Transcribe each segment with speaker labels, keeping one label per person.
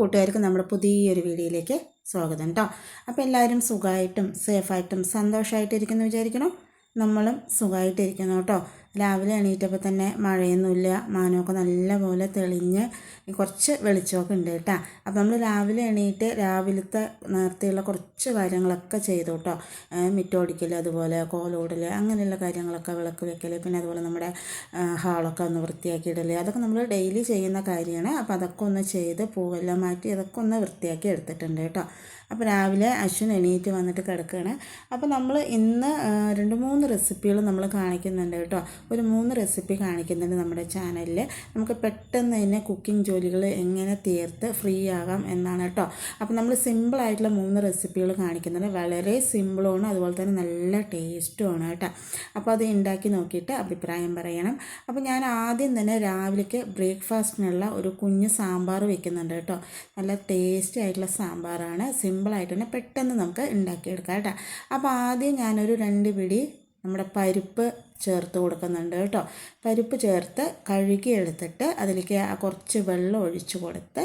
Speaker 1: കൂട്ടുകാർക്ക് നമ്മുടെ പുതിയൊരു വീഡിയോയിലേക്ക് സ്വാഗതം കേട്ടോ അപ്പോൾ എല്ലാവരും സുഖമായിട്ടും സേഫായിട്ടും സന്തോഷമായിട്ടിരിക്കുന്നു വിചാരിക്കണം? നമ്മളും സുഖമായിട്ടിരിക്കുന്നു കേട്ടോ. രാവിലെ എണീറ്റപ്പോൾ തന്നെ മഴയൊന്നുമില്ല. മാനമൊക്കെ നല്ലപോലെ തെളിഞ്ഞ് കുറച്ച് വെളിച്ചമൊക്കെ ഉണ്ട് കേട്ടോ. അപ്പോൾ നമ്മൾ രാവിലെ എണീറ്റ് രാവിലത്തെ നേരത്തെയുള്ള കുറച്ച് കാര്യങ്ങളൊക്കെ ചെയ്തു കേട്ടോ. മിറ്റോടിക്കൽ അതുപോലെ കോലോടൽ അങ്ങനെയുള്ള കാര്യങ്ങളൊക്കെ വിളക്ക് വെക്കൽ പിന്നെ അതുപോലെ നമ്മുടെ ഹാളൊക്കെ ഒന്ന് വൃത്തിയാക്കിയിടൽ അതൊക്കെ നമ്മൾ ഡെയിലി ചെയ്യുന്ന കാര്യമാണ്. അപ്പോൾ അതൊക്കെ ഒന്ന് ചെയ്ത് പൂവെല്ലാം മാറ്റി അതൊക്കെ ഒന്ന് വൃത്തിയാക്കി എടുത്തിട്ടുണ്ട് കേട്ടോ. അപ്പോൾ രാവിലെ അശ്വിൻ എണീറ്റ് വന്നിട്ട് കിടക്കുകയാണ്. അപ്പോൾ നമ്മൾ ഇന്ന് രണ്ട് മൂന്ന് റെസിപ്പികൾ നമ്മൾ കാണിക്കുന്നുണ്ട് കേട്ടോ. ഒരു മൂന്ന് റെസിപ്പി കാണിക്കുന്നുണ്ട് നമ്മുടെ ചാനലിൽ. നമുക്ക് പെട്ടെന്ന് തന്നെ കുക്കിംഗ് ജോലികൾ എങ്ങനെ തീർത്ത് ഫ്രീ ആകാം എന്നാണ് കേട്ടോ. അപ്പോൾ നമ്മൾ സിമ്പിളായിട്ടുള്ള മൂന്ന് റെസിപ്പികൾ കാണിക്കുന്നുണ്ട്. വളരെ സിമ്പിളുമാണ് അതുപോലെ തന്നെ നല്ല ടേസ്റ്റുമാണ് കേട്ടോ. അപ്പോൾ അത് ഉണ്ടാക്കി നോക്കിയിട്ട് അഭിപ്രായം പറയണം. അപ്പോൾ ഞാൻ ആദ്യം തന്നെ രാവിലേക്ക് ബ്രേക്ക്ഫാസ്റ്റിനുള്ള ഒരു കുഞ്ഞ് സാമ്പാർ വെക്കുന്നുണ്ട് കേട്ടോ. നല്ല ടേസ്റ്റി ആയിട്ടുള്ള സാമ്പാറാണ്. സിമ്പിളായിട്ട് തന്നെ പെട്ടെന്ന് നമുക്ക് ഉണ്ടാക്കിയെടുക്കാം കേട്ടോ. അപ്പോൾ ആദ്യം ഞാനൊരു രണ്ട് പിടി നമ്മുടെ പരിപ്പ് ചേർത്ത് കൊടുക്കുന്നുണ്ട് കേട്ടോ. പരിപ്പ് ചേർത്ത് കഴുകി എടുത്തിട്ട് അതിലേക്ക് കുറച്ച് വെള്ളം ഒഴിച്ച് കൊടുത്ത്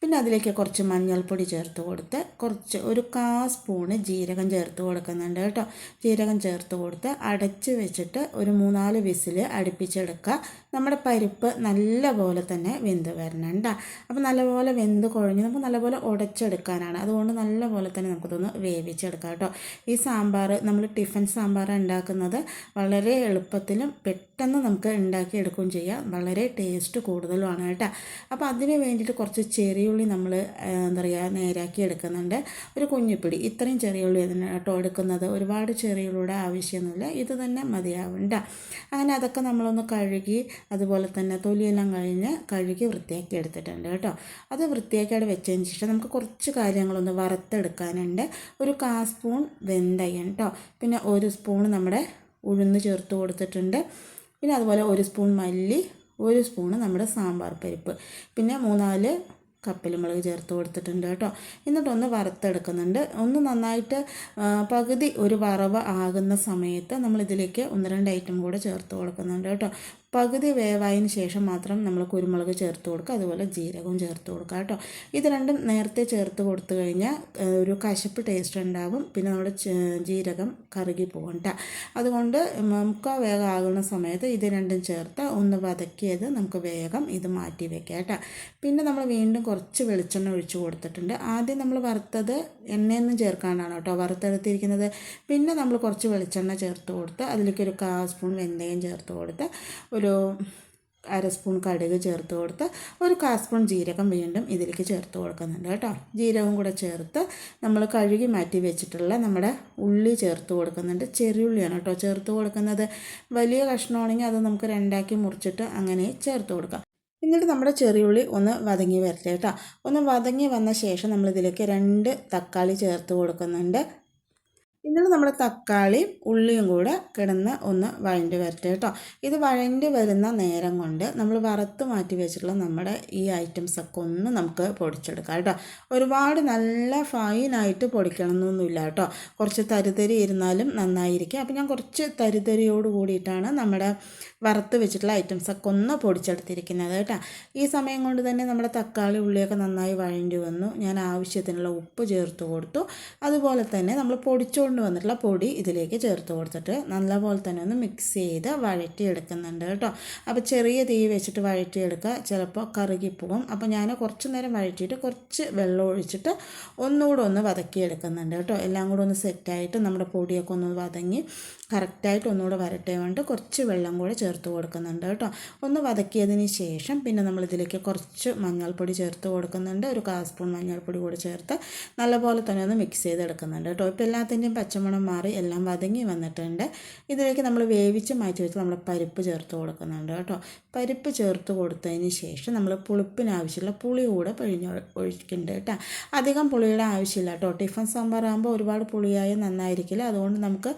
Speaker 1: പിന്നെ അതിലേക്ക് കുറച്ച് മഞ്ഞൾപ്പൊടി ചേർത്ത് കൊടുത്ത് കുറച്ച് ഒരു കാ സ്പൂണ് ജീരകം ചേർത്ത് കൊടുക്കുന്നുണ്ട് കേട്ടോ. ജീരകം ചേർത്ത് കൊടുത്ത് അടച്ച് വെച്ചിട്ട് ഒരു മൂന്നാൽ വിസിൽ അടുപ്പിച്ചെടുക്കുക. നമ്മുടെ പരിപ്പ് നല്ലപോലെ തന്നെ വെന്ത് വരണണ്ട അപ്പോൾ നല്ലപോലെ വെന്ത് കുഴഞ്ഞ് നമുക്ക് നല്ലപോലെ ഉടച്ചെടുക്കാനാണ് അതുകൊണ്ട് നല്ലപോലെ തന്നെ നമുക്കിതൊന്ന് വേവിച്ചെടുക്കാം കേട്ടോ. ഈ സാമ്പാർ നമ്മൾ ടിഫിൻ സാമ്പാർ ഉണ്ടാക്കുന്നത്. വളരെ എളുപ്പത്തിലും പെട്ടെന്ന് നമുക്ക് ഉണ്ടാക്കിയെടുക്കുകയും ചെയ്യാം. വളരെ ടേസ്റ്റ് കൂടുതലുമാണ് കേട്ടോ. അപ്പോൾ അതിന് വേണ്ടിയിട്ട് കുറച്ച് ചെറിയുള്ളി നമ്മൾ എന്താ പറയുക നേരാക്കി എടുക്കുന്നുണ്ട്. ഒരു കുഞ്ഞിപ്പിടി. ഇത്രയും ചെറിയുള്ളി കേട്ടോ എടുക്കുന്നത്. ഒരുപാട് ചെറിയുള്ളിയുടെ ആവശ്യമൊന്നുമില്ല. ഇത് തന്നെ മതിയാവണ്ട അങ്ങനെ അതൊക്കെ നമ്മളൊന്ന് കഴുകി അതുപോലെ തന്നെ തൊലിയെല്ലാം കഴിഞ്ഞ് കഴുകി വൃത്തിയാക്കി എടുത്തിട്ടുണ്ട് കേട്ടോ. അത് വൃത്തിയാക്കി അവിടെ വെച്ചതിന് ശേഷം നമുക്ക് കുറച്ച് കാര്യങ്ങളൊന്ന് വറുത്തെടുക്കാനുണ്ട്. ഒരു കാ സ്പൂൺ വെന്തയ്യൻ കേട്ടോ. പിന്നെ ഒരു സ്പൂൺ നമ്മുടെ ഉഴുന്ന് ചേർത്ത് കൊടുത്തിട്ടുണ്ട്. പിന്നെ അതുപോലെ ഒരു സ്പൂൺ മല്ലി ഒരു സ്പൂണ് നമ്മുടെ സാമ്പാർ പരിപ്പ്. പിന്നെ മൂന്നാൽ കപ്പലുമുളക് ചേർത്ത് കൊടുത്തിട്ടുണ്ട് കേട്ടോ. എന്നിട്ടൊന്ന് വറുത്തെടുക്കുന്നുണ്ട്. ഒന്ന് നന്നായിട്ട് പകുതി ഒരു വറവ് ആകുന്ന സമയത്ത് നമ്മൾ ഇതിലേക്ക് ഒന്ന് രണ്ട് ഐറ്റം കൂടെ ചേർത്ത് കൊടുക്കുന്നുണ്ട് കേട്ടോ. പകുതി വേവായതിന് ശേഷം മാത്രം നമ്മൾ കുരുമുളക് ചേർത്ത് കൊടുക്കുക. അതുപോലെ ജീരകവും ചേർത്ത് കൊടുക്കുക കേട്ടോ. ഇത് രണ്ടും നേരത്തെ ചേർത്ത് കൊടുത്തു കഴിഞ്ഞാൽ ഒരു കശപ്പ് ടേസ്റ്റ് ഉണ്ടാകും പിന്നെ നമ്മുടെ ജീരകം കറുകി പോകണ്ട. അതുകൊണ്ട് മുക്കാ വേഗം ആകുന്ന സമയത്ത് ഇത് രണ്ടും ചേർത്ത് ഒന്ന് വതക്കിയത് നമുക്ക് വേഗം ഇത് മാറ്റി വെക്കാം കേട്ടോ. പിന്നെ നമ്മൾ വീണ്ടും കുറച്ച് വെളിച്ചെണ്ണ ഒഴിച്ച് കൊടുത്തിട്ടുണ്ട്. ആദ്യം നമ്മൾ വറുത്തത് എണ്ണയൊന്നും ചേർക്കാനാണ് കേട്ടോ വറുത്തെടുത്തിരിക്കുന്നത്. പിന്നെ നമ്മൾ കുറച്ച് വെളിച്ചെണ്ണ ചേർത്ത് കൊടുത്ത് അതിലേക്ക് ഒരു കാ സ്പൂൺ വെന്തയും ചേർത്ത് കൊടുത്ത് ഒരു അര സ്പൂൺ കടുക് ചേർത്ത് കൊടുത്ത് ഒരു കാ സ്പൂൺ ജീരകം വീണ്ടും ഇതിലേക്ക് ചേർത്ത് കൊടുക്കുന്നുണ്ട് കേട്ടോ. ജീരകം കൂടെ ചേർത്ത് നമ്മൾ കഴുകി മാറ്റി വെച്ചിട്ടുള്ള നമ്മുടെ ഉള്ളി ചേർത്ത് കൊടുക്കുന്നുണ്ട്. ചെറിയുള്ളിയാണ് കേട്ടോ ചേർത്ത് കൊടുക്കുന്നത്. വലിയ കഷ്ണമാണെങ്കിൽ അത് നമുക്ക് രണ്ടാക്കി മുറിച്ചിട്ട് അങ്ങനെ ചേർത്ത് കൊടുക്കാം. എന്നിട്ട് നമ്മുടെ ചെറിയുള്ളി ഒന്ന് വതങ്ങി വരട്ടെ കേട്ടോ. ഒന്ന് വതങ്ങി വന്ന ശേഷം നമ്മളിതിലേക്ക് രണ്ട് തക്കാളി ചേർത്ത് കൊടുക്കുന്നുണ്ട്. എന്നിട്ട് നമ്മുടെ തക്കാളിയും ഉള്ളിയും കൂടെ കിടന്ന് ഒന്ന് വഴണ്ടി വരട്ടെ കേട്ടോ. ഇത് വഴണ്ടി വരുന്ന നേരം കൊണ്ട് നമ്മൾ വറുത്ത് മാറ്റി വെച്ചിട്ടുള്ള നമ്മുടെ ഈ ഐറ്റംസൊക്കെ ഒന്ന് നമുക്ക് പൊടിച്ചെടുക്കാം കേട്ടോ. ഒരുപാട് നല്ല ഫൈനായിട്ട് പൊടിക്കണമെന്നൊന്നുമില്ല കേട്ടോ. കുറച്ച് തരിതരി ഇരുന്നാലും നന്നായിരിക്കും. അപ്പോൾ ഞാൻ കുറച്ച് തരിതരിയോട് കൂടിയിട്ടാണ് നമ്മുടെ വറുത്ത് വെച്ചിട്ടുള്ള ഐറ്റംസൊക്കെ ഒന്ന് പൊടിച്ചെടുത്തിരിക്കുന്നത് കേട്ടോ. ഈ സമയം കൊണ്ട് തന്നെ നമ്മുടെ തക്കാളി ഉള്ളിയൊക്കെ നന്നായി വഴണ്ടി വന്നു. ഞാൻ ആവശ്യത്തിനുള്ള ഉപ്പ് ചേർത്ത് കൊടുത്തു. അതുപോലെ തന്നെ നമ്മൾ പൊടിച്ചുകൊണ്ട് കൊണ്ടുവന്നിട്ടുള്ള പൊടി ഇതിലേക്ക് ചേർത്ത് കൊടുത്തിട്ട് നല്ലപോലെ തന്നെ ഒന്ന് മിക്സ് ചെയ്ത് വഴറ്റി എടുക്കുന്നുണ്ട് കേട്ടോ. അപ്പോൾ ചെറിയ തീ വെച്ചിട്ട് വഴറ്റിയെടുക്കുക. ചിലപ്പോൾ കറുകിപ്പോകും അപ്പോൾ ഞാൻ കുറച്ച് നേരം വഴറ്റിയിട്ട് കുറച്ച് വെള്ളം ഒഴിച്ചിട്ട് ഒന്നുകൂടെ ഒന്ന് വതക്കിയെടുക്കുന്നുണ്ട് കേട്ടോ. എല്ലാം കൂടെ ഒന്ന് സെറ്റായിട്ട് നമ്മുടെ പൊടിയൊക്കെ ഒന്ന് വതങ്ങി കറക്റ്റായിട്ട് ഒന്നുകൂടെ വരട്ടെ വേണ്ടി കുറച്ച് വെള്ളം കൂടെ ചേർത്ത് കൊടുക്കുന്നുണ്ട് കേട്ടോ. ഒന്ന് വതക്കിയതിന് ശേഷം പിന്നെ നമ്മൾ ഇതിലേക്ക് കുറച്ച് മഞ്ഞൾപ്പൊടി ചേർത്ത് കൊടുക്കുന്നുണ്ട്. ഒരു കാ സ്പൂൺ മഞ്ഞൾപ്പൊടി കൂടി ചേർത്ത് നല്ലപോലെ തന്നെ ഒന്ന് മിക്സ് ചെയ്തെടുക്കുന്നുണ്ട് കേട്ടോ. ഇപ്പോൾ എല്ലാത്തിന്റെയും പച്ചമണം മാറി എല്ലാം വതങ്ങി വന്നിട്ടുണ്ട്. ഇതിലേക്ക് നമ്മൾ വേവിച്ച് മാറ്റി വെച്ച് നമ്മൾ പരിപ്പ് ചേർത്ത് കൊടുക്കുന്നുണ്ട് കേട്ടോ. പരിപ്പ് ചേർത്ത് കൊടുത്തതിന് ശേഷം നമ്മൾ പുളിപ്പിന് ആവശ്യമുള്ള പുളി കൂടെ പിഴിഞ്ഞ് ഒഴിക്കുന്നുണ്ട് കേട്ടോ. അധികം പുളിയുടെ ആവശ്യമില്ല കേട്ടോ. ടിഫൻ സാമ്പാർ ആകുമ്പോൾ ഒരുപാട് പുളിയായ നന്നായിരിക്കില്ല. അതുകൊണ്ട് നമുക്ക്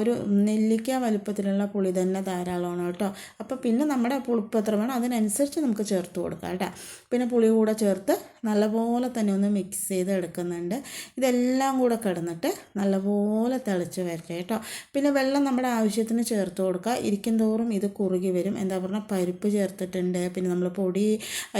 Speaker 1: ഒരു ഒരു നെല്ലിക്ക വലുപ്പത്തിലുള്ള പുളി തന്നെ ധാരാളമാണ് കേട്ടോ. അപ്പോൾ പിന്നെ നമ്മുടെ പുളിപ്പ് എത്ര വേണം അതിനനുസരിച്ച് നമുക്ക് ചേർത്ത് കൊടുക്കാം കേട്ടോ. പിന്നെ പുളി കൂടെ ചേർത്ത് നല്ലപോലെ തന്നെ ഒന്ന് മിക്സ് ചെയ്ത് എടുക്കുന്നുണ്ട്. ഇതെല്ലാം കൂടെ കിടന്നിട്ട് നല്ലപോലെ തിളച്ച് വരട്ടെ കേട്ടോ. പിന്നെ വെള്ളം നമ്മുടെ ആവശ്യത്തിന് ചേർത്ത് കൊടുക്കുക. ഇരിക്കും തോറും ഇത് കുറുകി വരും. എന്താ പറഞ്ഞാൽ പരിപ്പ് ചേർത്തിട്ടുണ്ട്. പിന്നെ നമ്മൾ പൊടി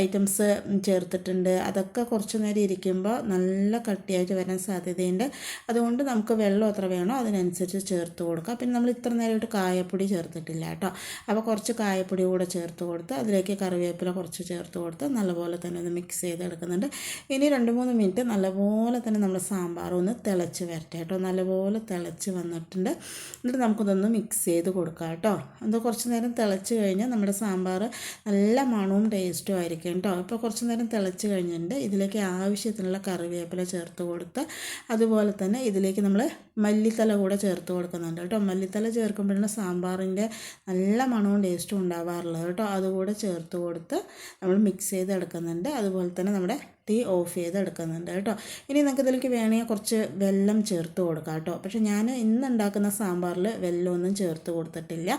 Speaker 1: ഐറ്റംസ് ചേർത്തിട്ടുണ്ട്. അതൊക്കെ കുറച്ച് നേരം ഇരിക്കുമ്പോൾ നല്ല കട്ടിയായിട്ട് വരാൻ സാധ്യതയുണ്ട്. അതുകൊണ്ട് നമുക്ക് വെള്ളം എത്ര വേണോ അതിനനുസരിച്ച് ചേർത്ത് കൊടുക്കുക പിന്നെ നമ്മൾ ഇത്ര നേരമായിട്ട് കായപ്പൊടി ചേർത്തിട്ടില്ല കേട്ടോ. അപ്പോൾ കുറച്ച് കായപ്പൊടി കൂടെ ചേർത്ത് കൊടുത്ത് അതിലേക്ക് കറിവേപ്പില കുറച്ച് ചേർത്ത് കൊടുത്ത് നല്ലപോലെ തന്നെ ഒന്ന് മിക്സ് ചെയ്തെടുക്കുന്നുണ്ട്. ഇനി രണ്ട് മൂന്ന് മിനിറ്റ് നല്ലപോലെ തന്നെ നമ്മൾ സാമ്പാർ ഒന്ന് തിളച്ച് വരട്ടെ കേട്ടോ. നല്ലപോലെ തിളച്ച് വന്നിട്ടുണ്ട്. എന്നിട്ട് നമുക്കിതൊന്ന് മിക്സ് ചെയ്ത് കൊടുക്കാം കേട്ടോ. അത് കുറച്ച് നേരം തിളച്ച് കഴിഞ്ഞാൽ നമ്മുടെ സാമ്പാർ നല്ല മണവും ടേസ്റ്റും ആയിരിക്കും കേട്ടോ. ഇപ്പോൾ കുറച്ച് നേരം തിളച്ച് കഴിഞ്ഞിട്ടുണ്ട്. ഇതിലേക്ക് ആവശ്യത്തിനുള്ള കറിവേപ്പില ചേർത്ത് കൊടുത്ത് അതുപോലെ തന്നെ ഇതിലേക്ക് നമ്മൾ മല്ലിത്തല കൂടെ ചേർത്ത് കൊടുക്കുന്നുണ്ട് കേട്ടോ. മല്ലിത്തല ചേർക്കുമ്പോഴാണ് സാമ്പാറിന്റെ നല്ല മണവും ടേസ്റ്റും ഉണ്ടാവാറുള്ളത് കേട്ടോ. അതുകൂടെ ചേർത്ത് കൊടുത്ത് നമ്മൾ മിക്സ് ചെയ്തെടുക്കുന്നുണ്ട് അതുപോലെ തന്നെ നമ്മുടെ തീ ഓഫ് ചെയ്ത് എടുക്കുന്നുണ്ട് കേട്ടോ. ഇനി നിങ്ങൾക്ക് ഇതിലേക്ക് വേണമെങ്കിൽ കുറച്ച് വെല്ലം ചേർത്ത് കൊടുക്കാം കേട്ടോ. പക്ഷേ ഞാൻ ഇന്ന് ഉണ്ടാക്കുന്ന സാമ്പാറിൽ വെല്ലമൊന്നും ചേർത്ത് കൊടുത്തിട്ടില്ല.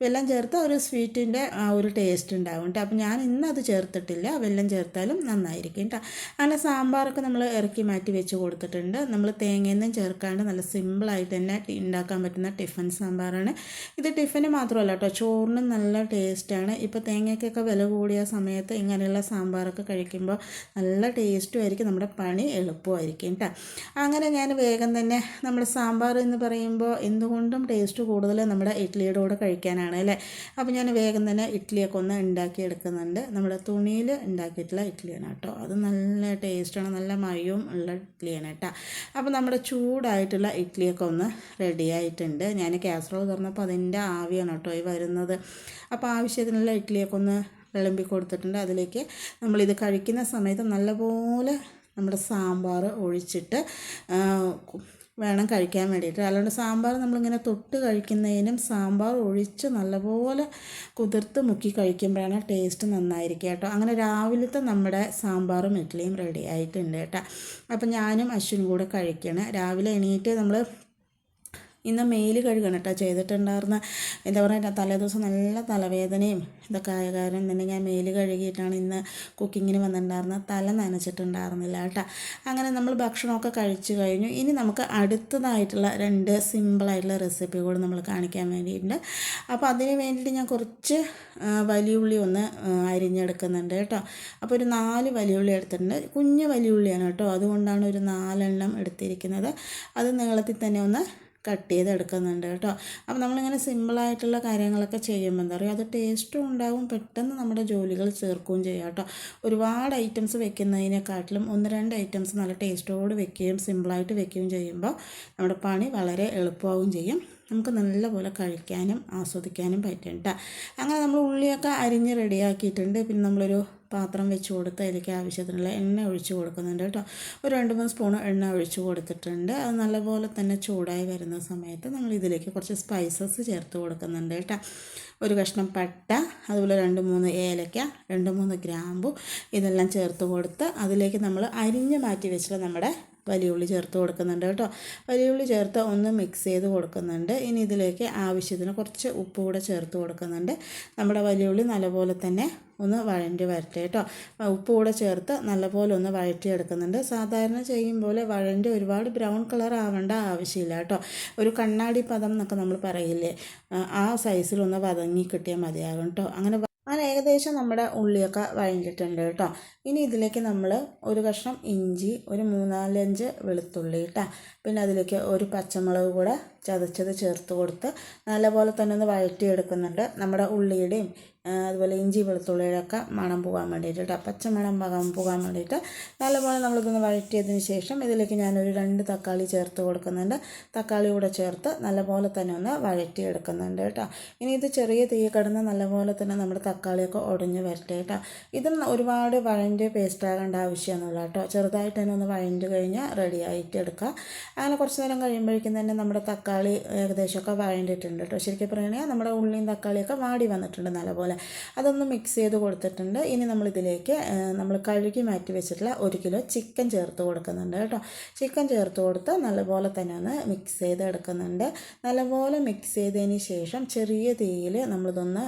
Speaker 1: വെള്ളം ചേർത്ത് ഒരു സ്വീറ്റിന്റെ ആ ഒരു ടേസ്റ്റ് ഉണ്ടാവും കേട്ടോ അപ്പോൾ ഞാൻ ഇന്നത് ചേർത്തിട്ടില്ല. വെല്ലം ചേർത്താലും നന്നായിരിക്കും കേട്ടോ അങ്ങനെ സാമ്പാറൊക്കെ നമ്മൾ ഇറക്കി മാറ്റി വെച്ച് കൊടുത്തിട്ടുണ്ട്. നമ്മൾ തേങ്ങയൊന്നും ചേർക്കാണ്ട് നല്ല സിമ്പിളായിട്ട് തന്നെ ഉണ്ടാക്കാൻ പറ്റുന്ന ടിഫിൻ സാമ്പാറാണ്. ഇത് ടിഫിന് മാത്രമല്ല കേട്ടോ ചോറിനും നല്ല ടേസ്റ്റാണ് ഇപ്പോൾ തേങ്ങയ്ക്കൊക്കെ വില കൂടിയ സമയത്ത് ഇങ്ങനെയുള്ള സാമ്പാറൊക്കെ കഴിക്കുമ്പോൾ നല്ല ടേസ്റ്റും ആയിരിക്കും നമ്മുടെ പണി എളുപ്പമായിരിക്കും കേട്ടോ അങ്ങനെ ഞാൻ വേഗം തന്നെ നമ്മുടെ സാമ്പാർ എന്ന് പറയുമ്പോൾ എന്തുകൊണ്ടും ടേസ്റ്റ് കൂടുതൽ നമ്മുടെ ഇഡ്ഡലിയുടെ കൂടെ കഴിക്കാനാണ് അല്ലേ? അപ്പോൾ ഞാൻ വേഗം തന്നെ ഇഡ്ഡലിയൊക്കെ ഒന്ന് ഉണ്ടാക്കി എടുക്കുന്നുണ്ട് നമ്മുടെ തുണിയിൽ ഉണ്ടാക്കിയിട്ടുള്ള ഇഡ്ഡലിയാണ് കേട്ടോ. അത് നല്ല ടേസ്റ്റാണ് നല്ല മയവും ഉള്ള ഇഡ്ഡലിയാണ് കേട്ടോ. അപ്പോൾ നമ്മുടെ ചൂടായിട്ടുള്ള ഇഡ്ഡലിയൊക്കെ ഒന്ന് റെഡിയായിട്ടുണ്ട് ഞാൻ കാസറോൾ തുറന്നപ്പോൾ അതിന്റെ ആവിയാണ് കേട്ടോ ഈ വരുന്നത്. അപ്പോൾ ആവശ്യത്തിനുള്ള ഇഡ്ഡലിയൊക്കെ ഒന്ന് വിളമ്പി കൊടുത്തിട്ടുണ്ട്. അതിലേക്ക് നമ്മളിത് കഴിക്കുന്ന സമയത്ത് നല്ലപോലെ നമ്മുടെ സാമ്പാർ ഒഴിച്ചിട്ട് വേണം കഴിക്കാൻ വേണ്ടിയിട്ട്. അല്ലാണ്ട് സാമ്പാർ നമ്മളിങ്ങനെ തൊട്ട് കഴിക്കുന്നതിനും സാമ്പാർ ഒഴിച്ച് നല്ലപോലെ കുതിർത്ത് മുക്കി കഴിക്കുമ്പോഴാണ് ടേസ്റ്റ് നന്നായിരിക്കുക കേട്ടോ. അങ്ങനെ രാവിലത്തെ നമ്മുടെ സാമ്പാറും ഇഡ്ഡലിയും റെഡി ആയിട്ടുണ്ട് കേട്ടോ. അപ്പം ഞാനും അശ്വിനും കൂടെ കഴിക്കണം. രാവിലെ എണീറ്റ് നമ്മൾ ഇന്ന് മെയിൽ കഴുകണം കേട്ടോ. ചെയ്തിട്ടുണ്ടായിരുന്ന എന്താ പറയുക തലേദിവസം നല്ല തലവേദനയും ഇതൊക്കെ ആയ കാരണം തന്നെ ഞാൻ മെയിൽ കഴുകിയിട്ടാണ് ഇന്ന് കുക്കിങ്ങിന് വന്നിട്ടുണ്ടായിരുന്നത്. തല നനച്ചിട്ടുണ്ടായിരുന്നില്ല കേട്ടോ. അങ്ങനെ നമ്മൾ ഭക്ഷണമൊക്കെ കഴിച്ചു കഴിഞ്ഞു. ഇനി നമുക്ക് അടുത്തതായിട്ടുള്ള രണ്ട് സിമ്പിളായിട്ടുള്ള റെസിപ്പി കൂടി നമ്മൾ കാണിക്കാൻ വേണ്ടിയിട്ടുണ്ട്. അപ്പോൾ അതിന് വേണ്ടിയിട്ട് ഞാൻ കുറച്ച് വലിയ ഉള്ളി ഒന്ന് അരിഞ്ഞെടുക്കുന്നുണ്ട് കേട്ടോ. അപ്പോൾ ഒരു നാല് വലിയ ഉള്ളി എടുത്തിട്ടുണ്ട്. കുഞ്ഞ് വലിയ ഉള്ളിയാണ് കേട്ടോ. അതുകൊണ്ടാണ് ഒരു നാലെണ്ണം എടുത്തിരിക്കുന്നത്. അത് നീളത്തിൽ തന്നെ ഒന്ന് കട്ട് ചെയ്തെടുക്കുന്നുണ്ട് കേട്ടോ. അപ്പോൾ നമ്മളിങ്ങനെ സിമ്പിളായിട്ടുള്ള കാര്യങ്ങളൊക്കെ ചെയ്യുമ്പോൾ എന്താ പറയുക അത് ടേസ്റ്റും ഉണ്ടാവും പെട്ടെന്ന് നമ്മുടെ ജോലികൾ ചേർക്കുകയും ചെയ്യാം കേട്ടോ. ഒരുപാട് ഐറ്റംസ് വെക്കുന്നതിനെക്കാട്ടിലും ഒന്ന് രണ്ട് ഐറ്റംസ് നല്ല ടേസ്റ്റോട് വെക്കുകയും സിമ്പിളായിട്ട് വെക്കുകയും ചെയ്യുമ്പോൾ നമ്മുടെ പണി വളരെ എളുപ്പമാവുകയും ചെയ്യും. നമുക്ക് നല്ലപോലെ കഴിക്കാനും ആസ്വദിക്കാനും പറ്റും കേട്ടോ. അങ്ങനെ നമ്മൾ ഉള്ളിയൊക്കെ അരിഞ്ഞ് റെഡിയാക്കിയിട്ടുണ്ട് പിന്നെ നമ്മളൊരു പാത്രം വെച്ച് കൊടുത്ത് അതിലേക്ക് ആവശ്യത്തിനുള്ള എണ്ണ ഒഴിച്ച് കൊടുക്കുന്നുണ്ട് കേട്ടോ. ഒരു രണ്ട് മൂന്ന് സ്പൂൺ എണ്ണ ഒഴിച്ച് കൊടുത്തിട്ടുണ്ട്. അത് നല്ലപോലെ തന്നെ ചൂടായി വരുന്ന സമയത്ത് നമ്മൾ ഇതിലേക്ക് കുറച്ച് സ്പൈസസ് ചേർത്ത് കൊടുക്കുന്നുണ്ട് കേട്ടോ. ഒരു കഷ്ണം പട്ട അതുപോലെ രണ്ട് മൂന്ന് ഏലക്ക രണ്ട് മൂന്ന് ഗ്രാമ്പു ഇതെല്ലാം ചേർത്ത് കൊടുത്ത് അതിലേക്ക് നമ്മൾ അരിഞ്ഞ് മാറ്റി വെച്ചിട്ട് നമ്മുടെ വലിയ ഉള്ളി ചേർത്ത് കൊടുക്കുന്നുണ്ട് കേട്ടോ. വലിയ ഉള്ളി ചേർത്ത് ഒന്ന് മിക്സ് ചെയ്ത് കൊടുക്കുന്നുണ്ട്. ഇനി ഇതിലേക്ക് ആവശ്യത്തിന് കുറച്ച് ഉപ്പ് കൂടെ ചേർത്ത് കൊടുക്കുന്നുണ്ട്. നമ്മുടെ വലിയ ഉള്ളി നല്ലപോലെ തന്നെ ഒന്ന് വഴണ്ടി വരട്ടെ കേട്ടോ. ഉപ്പ് കൂടെ ചേർത്ത് നല്ലപോലെ ഒന്ന് വഴറ്റിയെടുക്കുന്നുണ്ട്. സാധാരണ ചെയ്യും പോലെ വഴണ്ടി ഒരുപാട് ബ്രൗൺ കളർ ആവേണ്ട ആവശ്യമില്ല കേട്ടോ. ഒരു കണ്ണാടി പദം എന്നൊക്കെ നമ്മൾ പറയില്ലേ ആ സൈസിലൊന്ന് വതങ്ങി കിട്ടിയാൽ മതിയാകും കേട്ടോ. അങ്ങനെ അങ്ങനെ ഏകദേശം നമ്മുടെ ഉള്ളിയൊക്കെ വഴഞ്ഞിട്ടുണ്ട് കേട്ടോ. ഇനി ഇതിലേക്ക് നമ്മൾ ഒരു കഷ്ണം ഇഞ്ചി ഒരു മൂന്നാലഞ്ച് വെളുത്തുള്ളി കേട്ടോ പിന്നെ അതിലേക്ക് ഒരു പച്ചമുളക് കൂടെ ചതച്ചത് ചേർത്ത് കൊടുത്ത് നല്ലപോലെ തന്നെ ഒന്ന് വഴറ്റിയെടുക്കുന്നുണ്ട് നമ്മുടെ ഉള്ളിയുടെയും അതുപോലെ ഇഞ്ചി വെളുത്തുള്ളിയുടെയൊക്കെ മണം പോകാൻ വേണ്ടിയിട്ട് പച്ചമണം മണം പോകാൻ വേണ്ടിയിട്ട് നല്ലപോലെ നമ്മളിതൊന്ന് വഴറ്റിയതിന് ശേഷം ഇതിലേക്ക് ഞാനൊരു രണ്ട് തക്കാളി ചേർത്ത് കൊടുക്കുന്നുണ്ട്. തക്കാളി കൂടെ ചേർത്ത് നല്ലപോലെ തന്നെ ഒന്ന് വഴറ്റിയെടുക്കുന്നുണ്ട് കേട്ടോ ഇനി ഇത് ചെറിയ തീ കിടന്ന് നല്ലപോലെ തന്നെ നമ്മൾ തക്കാളിയൊക്കെ ഉടഞ്ഞ് വരട്ടെ കേട്ടോ ഇത് ഒരുപാട് വഴന്റെ പേസ്റ്റ് ആകേണ്ട ആവശ്യമൊന്നുമില്ല കേട്ടോ ചെറുതായിട്ട് തന്നെ ഒന്ന് വഴണ്ട് കഴിഞ്ഞാൽ റെഡി ആയിട്ട് എടുക്കുക. അങ്ങനെ കുറച്ച് നേരം കഴിയുമ്പോഴേക്കും തന്നെ നമ്മുടെ തക്കാളി ഏകദേശമൊക്കെ വഴണ്ടിട്ടുണ്ട് കേട്ടോ ശരിക്കും പറയുകയാണെങ്കിൽ നമ്മുടെ ഉള്ളിയും തക്കാളിയൊക്കെ വാടി വന്നിട്ടുണ്ട് നല്ലപോലെ. അതൊന്ന് മിക്സ് ചെയ്ത് കൊടുത്തിട്ടുണ്ട്. ഇനി നമ്മളിതിലേക്ക് നമ്മൾ കഴുകി മാറ്റി വെച്ചിട്ടുള്ള ഒരു കിലോ ചിക്കൻ ചേർത്ത് കൊടുക്കുന്നുണ്ട് കേട്ടോ. ചിക്കൻ ചേർത്ത് കൊടുത്ത് നല്ലപോലെ തന്നെ ഒന്ന് മിക്സ് ചെയ്ത് എടുക്കുന്നുണ്ട്. നല്ലപോലെ മിക്സ് ചെയ്തതിന് ശേഷം ചെറിയ തീയിൽ നമ്മളിതൊന്ന്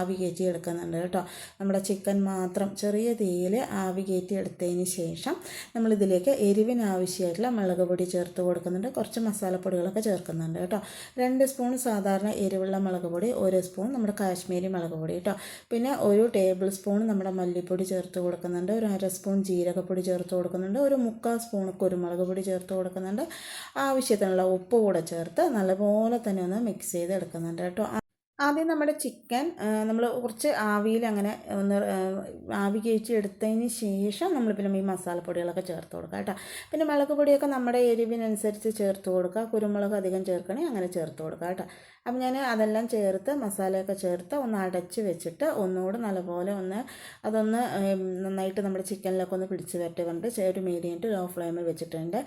Speaker 1: ആവി കയറ്റി എടുക്കുന്നുണ്ട് കേട്ടോ. നമ്മുടെ ചിക്കൻ മാത്രം ചെറിയ തീയിൽ ആവി കയറ്റി എടുത്തതിന് ശേഷം നമ്മളിതിലേക്ക് എരിവിന് ആവശ്യമായിട്ടുള്ള മുളക് പൊടി ചേർത്ത് കൊടുക്കുന്നുണ്ട്. കുറച്ച് മസാലപ്പൊടികളൊക്കെ ചേർക്കുന്നുണ്ട് കേട്ടോ. രണ്ട് സ്പൂൺ സാധാരണ എരിവുള്ള മുളക് പൊടി ഒരു സ്പൂൺ നമ്മുടെ കാശ്മീരി മുളക് പൊടി കേട്ടോ. പിന്നെ ഒരു ടേബിൾ സ്പൂൺ നമ്മുടെ മല്ലിപ്പൊടി ചേർത്ത് കൊടുക്കുന്നുണ്ട്. ഒരു അര സ്പൂൺ ജീരകപ്പൊടി ചേർത്ത് കൊടുക്കുന്നുണ്ട്. ഒരു മുക്കാൽ സ്പൂൺ കുരുമുളക് പൊടി ചേർത്ത് കൊടുക്കുന്നുണ്ട്. ആവശ്യത്തിനുള്ള ഉപ്പ് കൂടെ ചേർത്ത് നല്ലപോലെ തന്നെ ഒന്ന് മിക്സ് ചെയ്ത് എടുക്കുന്നുണ്ട് കേട്ടോ. ആദ്യം നമ്മുടെ ചിക്കൻ നമ്മൾ കുറച്ച് ആവിയിൽ അങ്ങനെ ഒന്ന് ആവി കയറ്റി എടുത്തതിന് ശേഷം നമ്മൾ പിന്നെ ഈ മസാലപ്പൊടികളൊക്കെ ചേർത്ത് കൊടുക്കുക കേട്ടോ. പിന്നെ മുളക് പൊടിയൊക്കെ നമ്മുടെ എരിവിനനുസരിച്ച് ചേർത്ത് കൊടുക്കുക. കുരുമുളക് അധികം ചേർക്കണേ അങ്ങനെ ചേർത്ത് കൊടുക്കുക കേട്ടോ. അപ്പം ഞാൻ അതെല്ലാം ചേർത്ത് മസാലയൊക്കെ ചേർത്ത് ഒന്ന് അടച്ച് വെച്ചിട്ട് ഒന്നുകൂടെ നല്ലപോലെ ഒന്ന് അതൊന്ന് നന്നായിട്ട് നമ്മുടെ ചിക്കനിലൊക്കെ ഒന്ന് പിടിച്ച് വരട്ടുകൊണ്ട് ഒരു മീഡിയം ടു ലോ ഫ്ലെയിമിൽ വെച്ചിട്ടുണ്ട്.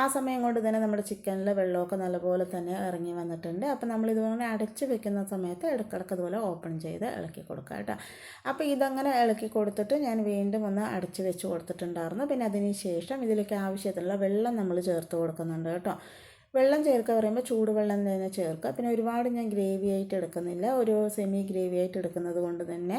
Speaker 1: ആ സമയം കൊണ്ട് തന്നെ നമ്മുടെ ചിക്കനിലെ വെള്ളമൊക്കെ നല്ലപോലെ തന്നെ ഇറങ്ങി വന്നിട്ടുണ്ട്. അപ്പം നമ്മളിതുപോലെ അടച്ച് വെക്കുന്ന സമയത്ത് ഇടയ്ക്കിടയ്ക്ക് അതുപോലെ ഓപ്പൺ ചെയ്ത് ഇളക്കി കൊടുക്കുക കേട്ടോ. അപ്പോൾ ഇതങ്ങനെ ഇളക്കി കൊടുത്തിട്ട് ഞാൻ വീണ്ടും ഒന്ന് അടച്ച് വെച്ച് കൊടുത്തിട്ടുണ്ടായിരുന്നു. പിന്നെ അതിന് ശേഷം ഇതിലേക്ക് ആവശ്യത്തിനുള്ള വെള്ളം നമ്മൾ ചേർത്ത് കൊടുക്കുന്നുണ്ട് കേട്ടോ. വെള്ളം ചേർക്കുക പറയുമ്പോൾ ചൂടുവെള്ളം തന്നെ ചേർക്കുക. പിന്നെ ഒരുപാട് ഞാൻ ഗ്രേവി ആയിട്ട് എടുക്കുന്നില്ല. ഒരു സെമി ഗ്രേവി ആയിട്ട് എടുക്കുന്നത് കൊണ്ട് തന്നെ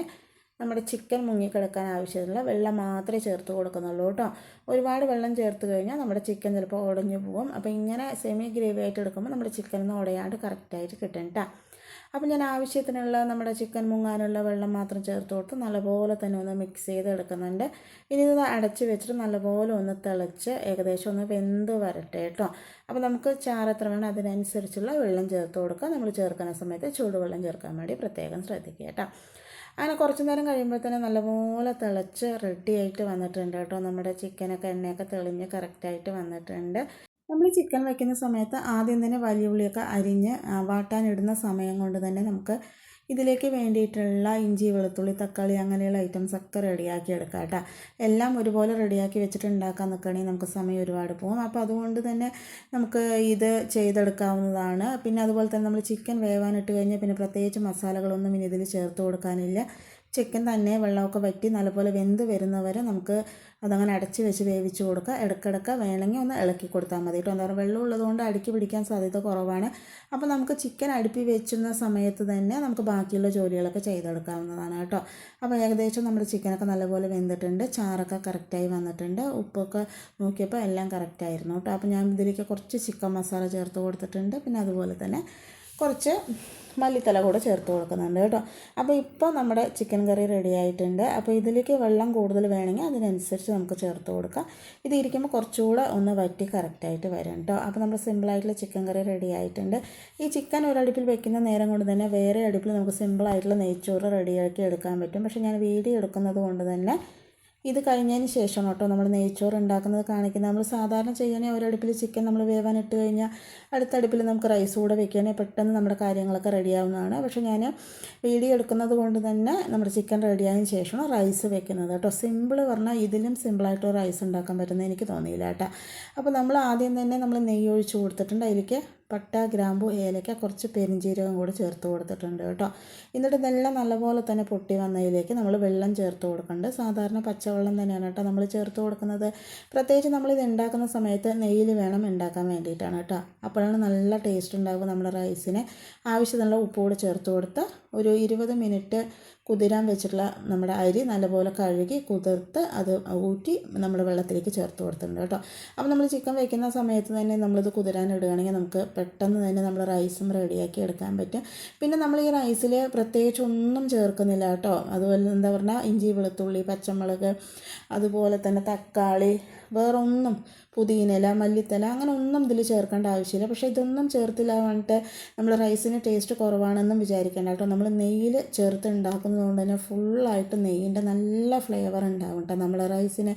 Speaker 1: നമ്മുടെ ചിക്കൻ മുങ്ങിക്കിടക്കാൻ ആവശ്യമുള്ള വെള്ളം മാത്രമേ ചേർത്ത് കൊടുക്കുന്നുള്ളൂ കേട്ടോ. ഒരുപാട് വെള്ളം ചേർത്ത് കഴിഞ്ഞാൽ നമ്മുടെ ചിക്കൻ ചിലപ്പോൾ ഉടഞ്ഞു പോകും. അപ്പോൾ ഇങ്ങനെ സെമി ഗ്രേവി ആയിട്ട് എടുക്കുമ്പോൾ നമ്മുടെ ചിക്കൻ ഒന്ന് ഉടയാണ്ട് കറക്റ്റായിട്ട് കിട്ടും കേട്ടോ. അപ്പോൾ ഞാൻ ആവശ്യത്തിനുള്ള നമ്മുടെ ചിക്കൻ മുങ്ങാനുള്ള വെള്ളം മാത്രം ചേർത്ത് കൊടുത്ത് നല്ലപോലെ തന്നെ ഒന്ന് മിക്സ് ചെയ്ത് എടുക്കുന്നുണ്ട്. ഇനി ഇത് അടച്ച് വെച്ചിട്ട് നല്ലപോലെ ഒന്ന് തിളച്ച് ഏകദേശം ഒന്ന് വെന്ത് വരട്ടെ കേട്ടോ. അപ്പോൾ നമുക്ക് ചാറ് എത്ര വേണം അതിനനുസരിച്ചുള്ള വെള്ളം ചേർത്ത് കൊടുക്കുക നമ്മൾ ചേർക്കുന്ന സമയത്ത് ചൂടുവെള്ളം ചേർക്കാൻ വേണ്ടി പ്രത്യേകം ശ്രദ്ധിക്കുക കേട്ടോ. അങ്ങനെ കുറച്ച് നേരം കഴിയുമ്പോൾ തന്നെ നല്ലപോലെ തിളച്ച് റെഡിയായിട്ട് വന്നിട്ടുണ്ട് കേട്ടോ. നമ്മുടെ ചിക്കനൊക്കെ എണ്ണയൊക്കെ തെളിഞ്ഞ് കറക്റ്റായിട്ട് വന്നിട്ടുണ്ട്. നമ്മൾ ചിക്കൻ വയ്ക്കുന്ന സമയത്ത് ആദ്യം തന്നെ വലിയ ഉള്ളിയൊക്കെ അരിഞ്ഞ് വാട്ടാനിടുന്ന സമയം കൊണ്ട് തന്നെ നമുക്ക് ഇതിലേക്ക് വേണ്ടിയിട്ടുള്ള ഇഞ്ചി വെളുത്തുള്ളി തക്കാളി അങ്ങനെയുള്ള ഐറ്റംസ് ഒക്കെ റെഡിയാക്കി എടുക്കാം കേട്ടോ. എല്ലാം ഒരുപോലെ റെഡിയാക്കി വെച്ചിട്ട് ഉണ്ടാക്കാൻ നിൽക്കുകയാണെങ്കിൽ നമുക്ക് സമയം ഒരുപാട് പോകും. അപ്പോൾ അതുകൊണ്ട് തന്നെ നമുക്ക് ഇത് ചെയ്തെടുക്കാവുന്നതാണ്. പിന്നെ അതുപോലെ തന്നെ നമ്മൾ ചിക്കൻ വേവാനിട്ട് കഴിഞ്ഞാൽ പിന്നെ പ്രത്യേകിച്ച് മസാലകളൊന്നും ഇനി ഇതിൽ ചേർത്ത് കൊടുക്കാനില്ല. ചിക്കൻ തന്നെ വെള്ളമൊക്കെ വറ്റി നല്ലപോലെ വെന്ത് വരുന്നവരെ നമുക്ക് അതങ്ങനെ അടച്ച് വെച്ച് വേവിച്ച് കൊടുക്കുക. ഇടയ്ക്കിടയ്ക്ക് വേണമെങ്കിൽ ഒന്ന് ഇളക്കി കൊടുത്താൽ മതി കേട്ടോ. എന്താ പറയുക വെള്ളം ഉള്ളതുകൊണ്ട് അടുക്കി പിടിക്കാൻ സാധ്യത കുറവാണ്. അപ്പോൾ നമുക്ക് ചിക്കൻ അടുപ്പി വെച്ചുന്ന സമയത്ത് തന്നെ നമുക്ക് ബാക്കിയുള്ള ജോലികളൊക്കെ ചെയ്തെടുക്കാവുന്നതാണ് കേട്ടോ. അപ്പോൾ ഏകദേശം നമ്മുടെ ചിക്കനൊക്കെ നല്ലപോലെ വെന്തിട്ടുണ്ട്. ചാറൊക്കെ കറക്റ്റായി വന്നിട്ടുണ്ട്. ഉപ്പൊക്കെ നോക്കിയപ്പോൾ എല്ലാം കറക്റ്റായിരുന്നു കേട്ടോ. അപ്പോൾ ഞാൻ ഇതിലേക്ക് കുറച്ച് ചിക്കൻ മസാല ചേർത്ത് കൊടുത്തിട്ടുണ്ട്. പിന്നെ അതുപോലെ തന്നെ കുറച്ച് മല്ലിത്തല കൂടെ ചേർത്ത് കൊടുക്കുന്നുണ്ട് കേട്ടോ. അപ്പോൾ ഇപ്പോൾ നമ്മുടെ ചിക്കൻ കറി റെഡി ആയിട്ടുണ്ട്. അപ്പോൾ ഇതിലേക്ക് വെള്ളം കൂടുതൽ വേണമെങ്കിൽ അതിനനുസരിച്ച് നമുക്ക് ചേർത്ത് കൊടുക്കാം. ഇത് ഇരിക്കുമ്പോൾ കുറച്ചുകൂടെ ഒന്ന് വറ്റി കറക്റ്റായിട്ട് വരും കേട്ടോ. അപ്പോൾ നമ്മൾ സിമ്പിളായിട്ടുള്ള ചിക്കൻ കറി റെഡി ആയിട്ടുണ്ട്. ഈ ചിക്കൻ ഒരടുപ്പിൽ വെക്കുന്ന നേരം കൊണ്ട് തന്നെ വേറെ അടുപ്പിൽ നമുക്ക് സിമ്പിളായിട്ടുള്ള നെയ്ച്ചോറ് റെഡിയാക്കി എടുക്കാൻ പറ്റും. പക്ഷേ ഞാൻ വീഡിയോ എടുക്കുന്നത് കൊണ്ട് തന്നെ ഇത് കഴിഞ്ഞതിന് ശേഷം കേട്ടോ നമ്മൾ നെയ്ച്ചോറ് ഉണ്ടാക്കുന്നത് കാണിക്കുന്നത്. നമ്മൾ സാധാരണ ചെയ്യണേ ഒരടുപ്പിൽ ചിക്കൻ നമ്മൾ വേവാൻ ഇട്ട് കഴിഞ്ഞാൽ അടുത്ത അടുപ്പിൽ നമുക്ക് റൈസ് കൂടെ വെക്കുകയാണെങ്കിൽ പെട്ടെന്ന് നമ്മുടെ കാര്യങ്ങളൊക്കെ റെഡിയാവുന്നതാണ് പക്ഷേ ഞാൻ വീഡിയോ എടുക്കുന്നത് കൊണ്ട് തന്നെ നമ്മുടെ ചിക്കൻ റെഡിയായതിന് ശേഷമാണ് റൈസ് വെക്കുന്നത് കേട്ടോ. സിമ്പിൾ പറഞ്ഞാൽ ഇതിലും സിമ്പിളായിട്ട് റൈസ് ഉണ്ടാക്കാൻ പറ്റുന്നത് എനിക്ക് തോന്നിയില്ല കേട്ടോ. അപ്പോൾ നമ്മൾ ആദ്യം തന്നെ നമ്മൾ നെയ്യ് ഒഴിച്ച് കൊടുത്തിട്ടുണ്ട്. അതിലേക്ക് പട്ട ഗ്രാമ്പു ഏലക്ക കുറച്ച് പെരിഞ്ചീരകം കൂടി ചേർത്ത് കൊടുത്തിട്ടുണ്ട് കേട്ടോ. എന്നിട്ട് ഇതെല്ലാം നല്ലപോലെ തന്നെ പൊട്ടി വന്നതിലേക്ക് നമ്മൾ വെള്ളം ചേർത്ത് കൊടുക്കുന്നുണ്ട്. സാധാരണ പച്ചവെള്ളം തന്നെയാണ് കേട്ടോ നമ്മൾ ചേർത്ത് കൊടുക്കുന്നത്. പ്രത്യേകിച്ച് നമ്മളിത് ഉണ്ടാക്കുന്ന സമയത്ത് നെയ്യിൽ വേണം ഉണ്ടാക്കാൻ വേണ്ടിയിട്ടാണ് കേട്ടോ. അപ്പോഴാണ് നല്ല ടേസ്റ്റ് ഉണ്ടാകുക നമ്മുടെ റൈസിന് ആവശ്യത്തിനുള്ള ഉപ്പ് കൂടെ ചേർത്ത് കൊടുത്ത് ഒരു ഇരുപത് മിനിറ്റ് കുതിരാൻ വെച്ചിട്ടുള്ള നമ്മുടെ അരി നല്ലപോലെ കഴുകി കുതിർത്ത് അത് ഊറ്റി നമ്മൾ വെള്ളത്തിലേക്ക് ചേർത്ത് കൊടുത്തിട്ടുണ്ട് കേട്ടോ. അപ്പോൾ നമ്മൾ ചിക്കൻ വയ്ക്കുന്ന സമയത്ത് തന്നെ നമ്മളിത് കുതിരാൻ ഇടുകയാണെങ്കിൽ നമുക്ക് പെട്ടെന്ന് തന്നെ നമ്മൾ റൈസും റെഡിയാക്കി എടുക്കാൻ പറ്റും. പിന്നെ നമ്മൾ ഈ റൈസിൽ പ്രത്യേകിച്ച് ഒന്നും ചേർക്കുന്നില്ല കേട്ടോ. അതുപോലെ എന്താ പറഞ്ഞാൽ ഇഞ്ചി വെളുത്തുള്ളി പച്ചമുളക് അതുപോലെ തന്നെ തക്കാളി വേറൊന്നും പുതിയിനില മല്ലിത്തല അങ്ങനെ ഒന്നും ഇതിൽ ചേർക്കേണ്ട ആവശ്യമില്ല. പക്ഷേ ഇതൊന്നും ചേർത്തില്ല പറഞ്ഞിട്ട് നമ്മൾ റൈസിന് ടേസ്റ്റ് കുറവാണെന്നും വിചാരിക്കേണ്ട കേട്ടോ. നമ്മൾ നെയ്യിൽ ചേർത്ത് ഉണ്ടാക്കുന്നത് കൊണ്ട് തന്നെ ഫുള്ളായിട്ട് നെയ്യിന്റെ നല്ല ഫ്ലേവർ ഉണ്ടാവും കേട്ടോ നമ്മൾ റൈസിന്.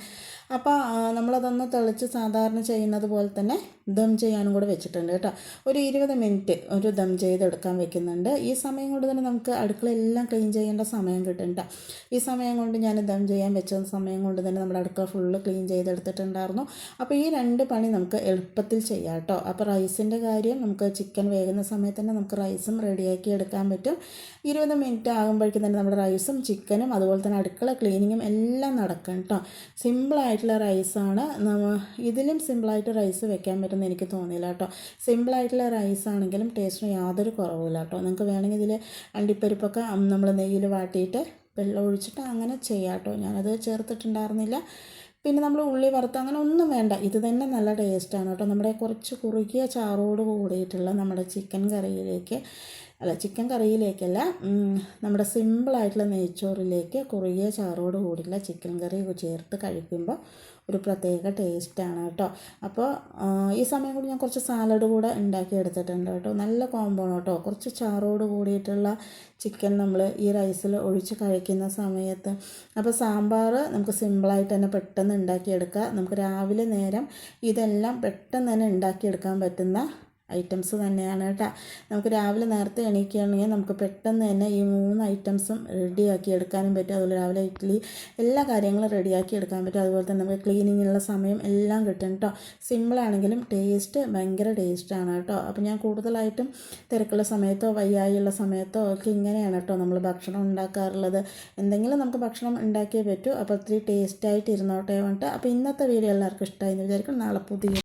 Speaker 1: അപ്പോൾ നമ്മളതൊന്ന് തെളിച്ച് സാധാരണ ചെയ്യുന്നത് പോലെ തന്നെ ദം ചെയ്യാനും കൂടെ വെച്ചിട്ടുണ്ട് കേട്ടോ. ഒരു ഇരുപത് മിനിറ്റ് ഒരു ദം ചെയ്തെടുക്കാൻ വെക്കുന്നുണ്ട്. ഈ സമയം കൊണ്ട് തന്നെ നമുക്ക് അടുക്കളയെല്ലാം ക്ലീൻ ചെയ്യേണ്ട സമയം കിട്ടും കേട്ടോ. ഈ സമയം കൊണ്ട് ഞാൻ ദം ചെയ്യാൻ വെച്ച സമയം കൊണ്ട് തന്നെ നമ്മുടെ അടുക്കള ഫുള്ള് ക്ലീൻ ചെയ്തെടുത്തിട്ടുണ്ടായിരുന്നു. അപ്പോൾ ഈ രണ്ട് പണി നമുക്ക് എളുപ്പത്തിൽ ചെയ്യാം കേട്ടോ. അപ്പോൾ റൈസിന്റെ കാര്യം നമുക്ക് ചിക്കൻ വേകുന്ന സമയത്ത് തന്നെ നമുക്ക് റൈസും റെഡിയാക്കി എടുക്കാൻ പറ്റും. ഇരുപത് മിനിറ്റ് ആകുമ്പോഴേക്കും തന്നെ നമ്മുടെ റൈസും ചിക്കനും അതുപോലെ തന്നെ അടുക്കള ക്ലീനിങ്ങും എല്ലാം നടക്കും കേട്ടോ. സിമ്പിളായിട്ടുള്ള റൈസാണ്. ഇതിലും സിമ്പിളായിട്ട് റൈസ് വെക്കാൻ പറ്റുമെന്ന് എനിക്ക് തോന്നിയില്ല കേട്ടോ. സിമ്പിളായിട്ടുള്ള റൈസ് ആണെങ്കിലും ടേസ്റ്റിന് യാതൊരു കുറവില്ല കേട്ടോ. നിങ്ങൾക്ക് വേണമെങ്കിൽ ഇതിൽ അണ്ടിപ്പരിപ്പൊക്കെ നമ്മൾ നെയ്യിൽ വാട്ടിയിട്ട് വെള്ളം ഒഴിച്ചിട്ട് അങ്ങനെ ചെയ്യാം കേട്ടോ. ഞാനത് ചേർത്തിട്ടുണ്ടായിരുന്നില്ല. പിന്നെ നമ്മൾ ഉള്ളി വറുത്ത് അങ്ങനെ ഒന്നും വേണ്ട. ഇത് തന്നെ നല്ല ടേസ്റ്റാണ് കേട്ടോ. നമ്മുടെ കുറച്ച് കുറുകിയ ചാറോട് കൂടിയിട്ടുള്ള നമ്മുടെ ചിക്കൻ കറിയിലേക്ക് അല്ല ചിക്കൻ കറിയിലേക്കല്ല നമ്മുടെ സിമ്പിളായിട്ടുള്ള നെയ്ച്ചോറിലേക്ക് കുറുകിയ ചാറോട് കൂടിയുള്ള ചിക്കൻ കറി ചേർത്ത് കഴിക്കുമ്പോൾ ഒരു പ്രത്യേക ടേസ്റ്റാണ് കേട്ടോ. അപ്പോൾ ഈ സമയം കൂടി ഞാൻ കുറച്ച് സാലഡ് കൂടെ ഉണ്ടാക്കി എടുത്തിട്ടുണ്ട് കേട്ടോ. നല്ല കോമ്പോ കേട്ടോ. കുറച്ച് ചാറോട് കൂടിയിട്ടുള്ള ചിക്കൻ നമ്മൾ ഈ റൈസിൽ ഒഴിച്ച് കഴിക്കുന്ന സമയത്ത്. അപ്പോൾ സാമ്പാർ നമുക്ക് സിമ്പിളായിട്ട് തന്നെ പെട്ടെന്ന് ഉണ്ടാക്കിയെടുക്കാം. നമുക്ക് രാവിലെ നേരം ഇതെല്ലാം പെട്ടെന്ന് തന്നെ ഉണ്ടാക്കിയെടുക്കാൻ പറ്റുന്ന ഐറ്റംസ് തന്നെയാണ് കേട്ടോ. നമുക്ക് രാവിലെ നേരത്തെ എണീക്കുകയാണെങ്കിൽ നമുക്ക് പെട്ടെന്ന് തന്നെ ഈ മൂന്ന് ഐറ്റംസും റെഡിയാക്കി എടുക്കാനും പറ്റും. അതുപോലെ രാവിലെ ഇഡ്ഡലി എല്ലാ കാര്യങ്ങളും റെഡിയാക്കി എടുക്കാൻ പറ്റും. അതുപോലെ തന്നെ നമുക്ക് ക്ലീനിങ്ങിനുള്ള സമയം എല്ലാം കിട്ടും കേട്ടോ. സിമ്പിളാണെങ്കിലും ടേസ്റ്റ് ഭയങ്കര ടേസ്റ്റാണ് കേട്ടോ. അപ്പോൾ ഞാൻ കൂടുതലായിട്ടും തിരക്കുള്ള സമയത്തോ വയ്യായുള്ള സമയത്തോ ഒക്കെ ഇങ്ങനെയാണ് കേട്ടോ നമ്മൾ ഭക്ഷണം ഉണ്ടാക്കാറുള്ളത്. എന്തെങ്കിലും നമുക്ക് ഭക്ഷണം ഉണ്ടാക്കിയേ പറ്റൂ. അപ്പോൾ ഒത്തിരി ടേസ്റ്റായിട്ട് ഇരുന്നോട്ടേ പറഞ്ഞിട്ട്. അപ്പോൾ ഇന്നത്തെ വീഡിയോ എല്ലാവർക്കും ഇഷ്ടമായി എന്ന് വിചാരിക്കും നാളെ പുതിയ